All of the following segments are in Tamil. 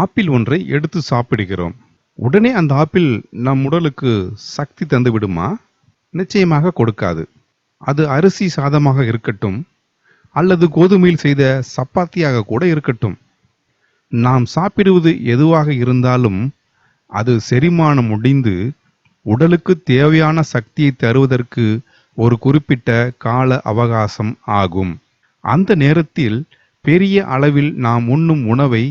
ஆப்பிள் ஒன்றை எடுத்து சாப்பிடுகிறோம். உடனே அந்த ஆப்பிள் நம் உடலுக்கு சக்தி தந்து விடுமா நிச்சயமாக கொடுக்காது. அது அரிசி சாதமாக இருக்கட்டும் அல்லது கோதுமையில் செய்த சப்பாத்தியாக கூட இருக்கட்டும். நாம் சாப்பிடுவது எதுவாக இருந்தாலும் அது செரிமானம் முடிந்து உடலுக்கு தேவையான சக்தியை தருவதற்கு ஒரு குறிப்பிட்ட கால அவகாசம் ஆகும். அந்த நேரத்தில் பெரிய அளவில் நாம் உண்ணும் உணவை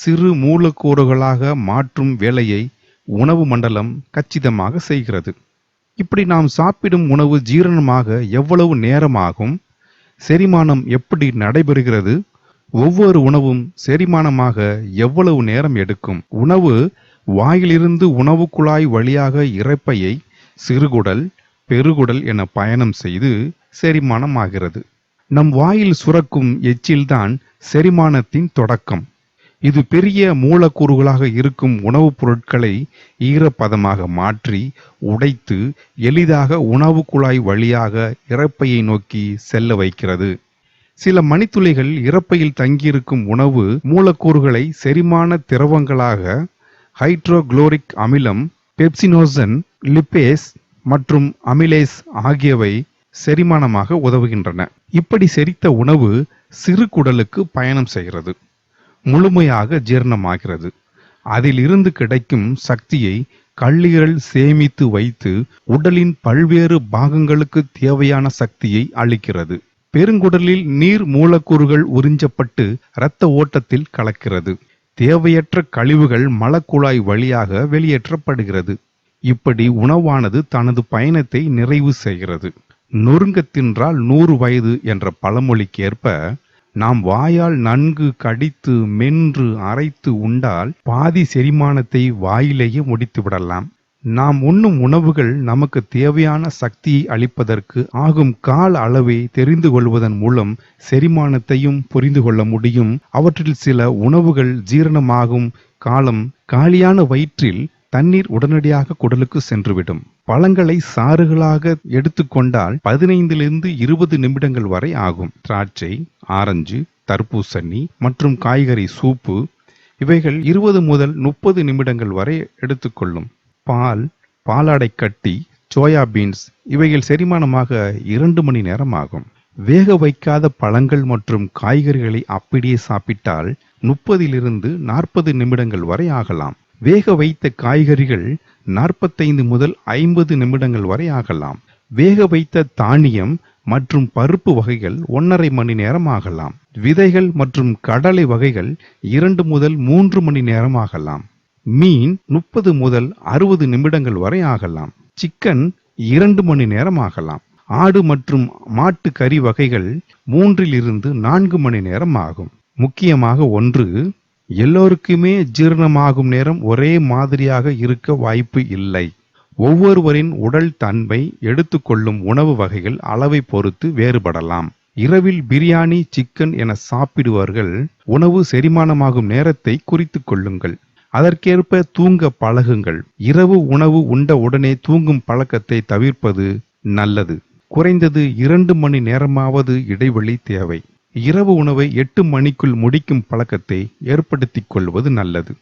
சிறு மூலக்கூறுகளாக மாற்றும் வேலையை உணவு மண்டலம் கச்சிதமாக செய்கிறது. இப்படி நாம் சாப்பிடும் உணவு ஜீரணமாக எவ்வளவு நேரமாகும் செரிமானம் எப்படி நடைபெறுகிறது ஒவ்வொரு உணவும் செரிமானமாக எவ்வளவு நேரம் எடுக்கும் உணவு வாயிலிருந்து உணவு குழாய் வழியாக இறப்பையை சிறுகுடல் பெருகுடல் என பயணம் செய்து செரிமானமாகிறது. நம் வாயில் சுரக்கும் எச்சில்தான் செரிமானத்தின் தொடக்கம். இது பெரிய மூலக்கூறுகளாக இருக்கும் உணவுப் பொருட்களை ஈரப்பதமாக மாற்றி உடைத்து எளிதாக உணவு குழாய் வழியாக இறப்பையை நோக்கி செல்ல வைக்கிறது. சில மணித்துளிகள் இறப்பையில் தங்கியிருக்கும் உணவு மூலக்கூறுகளை செரிமான திரவங்களாக ஹைட்ரோகுளோரிக் அமிலம் பெப்சினோசன் லிப்பேஸ் மற்றும் அமிலேஸ் ஆகியவை செரிமானமாக உதவுகின்றன. இப்படி செரித்த உணவு சிறு குடலுக்கு பயணம் செய்கிறது. முழுமையாக ஜீரணமாகிறது. அதில் இருந்து கிடைக்கும் சக்தியை கல்லீரல் சேமித்து வைத்து உடலின் பல்வேறு பாகங்களுக்கு தேவையான சக்தியை அளிக்கிறது. பெருங்குடலில் நீர் மூலக்கூறுகள் உறிஞ்சப்பட்டு இரத்த ஓட்டத்தில் கலக்கிறது. தேவையற்ற கழிவுகள் மலக்குழாய் வழியாக வெளியேற்றப்படுகிறது. இப்படி உணவானது தனது பயணத்தை நிறைவு செய்கிறது. நொறுங்க தின்றால் நூறு வயது என்ற பழமொழிக்கேற்ப நாம் வாயால் நன்கு கடித்து மென்று அரைத்து உண்டால் பாதி செரிமானத்தை வாயிலேயே முடித்து விடலாம். நாம் உண்ணும் உணவுகள் நமக்கு தேவையான சக்தியை அளிப்பதற்கு ஆகும் கால அளவை தெரிந்து கொள்வதன் மூலம் செரிமானத்தையும் புரிந்து கொள்ள முடியும். அவற்றில் சில உணவுகள் ஜீரணமாகும். காலம் காலியான வயிற்றில் தண்ணீர் உடனடியாக குடலுக்கு சென்றுவிடும். பழங்களை சாறுகளாக எடுத்துக்கொண்டால் பதினைந்திலிருந்து இருபது நிமிடங்கள் வரை ஆகும். திராட்சை ஆரஞ்சு தர்பூசணி மற்றும் காய்கறி சூப்பு இவைகள் இருபது முதல் முப்பது நிமிடங்கள் வரை எடுத்துக்கொள்ளும் பால் பாலாடை கட்டி சோயா பீன்ஸ் இவைகள் செரிமானமாக இரண்டு மணி நேரம் ஆகும். வேக வைக்காத பழங்கள் மற்றும் காய்கறிகளை அப்படியே சாப்பிட்டால் முப்பதிலிருந்து நாற்பது நிமிடங்கள் வரை ஆகலாம். வேக வைத்த காய்கறிகள் நாற்பத்தைந்து முதல் ஐம்பது நிமிடங்கள் வரை ஆகலாம். வேக வைத்த தானியம் மற்றும் பருப்பு வகைகள் ஒன்றரை மணி நேரம் ஆகலாம். விதைகள் மற்றும் கடலை வகைகள் இரண்டு முதல் மூன்று மணி நேரம் ஆகலாம். மீன் முப்பது முதல் அறுபது நிமிடங்கள் வரை ஆகலாம். சிக்கன் இரண்டு மணி நேரம் ஆகலாம். ஆடு மற்றும் மாட்டு கறி வகைகள் மூன்றில் இருந்து நான்கு மணி நேரம் ஆகும். முக்கியமாக ஒன்று எல்லோருக்குமே ஜீரணமாகும் நேரம் ஒரே மாதிரியாக இருக்க வாய்ப்பு இல்லை. ஒவ்வொருவரின் உடல் தன்மை எடுத்துக்கொள்ளும் உணவு வகைகள் அளவை பொறுத்து வேறுபடலாம். இரவில் பிரியாணி சிக்கன் என சாப்பிடுவார்கள். உணவு செரிமானமாகும் நேரத்தை குறித்து கொள்ளுங்கள். அதற்கேற்ப தூங்க பழகுங்கள். இரவு உணவு உண்ட உடனே தூங்கும் பழக்கத்தை தவிர்ப்பது நல்லது. குறைந்தது இரண்டு மணி நேரமாவது இடைவெளி தேவை. இரவு உணவை எட்டு மணிக்குள் முடிக்கும் பழக்கத்தை ஏற்படுத்திக் கொள்வது நல்லது.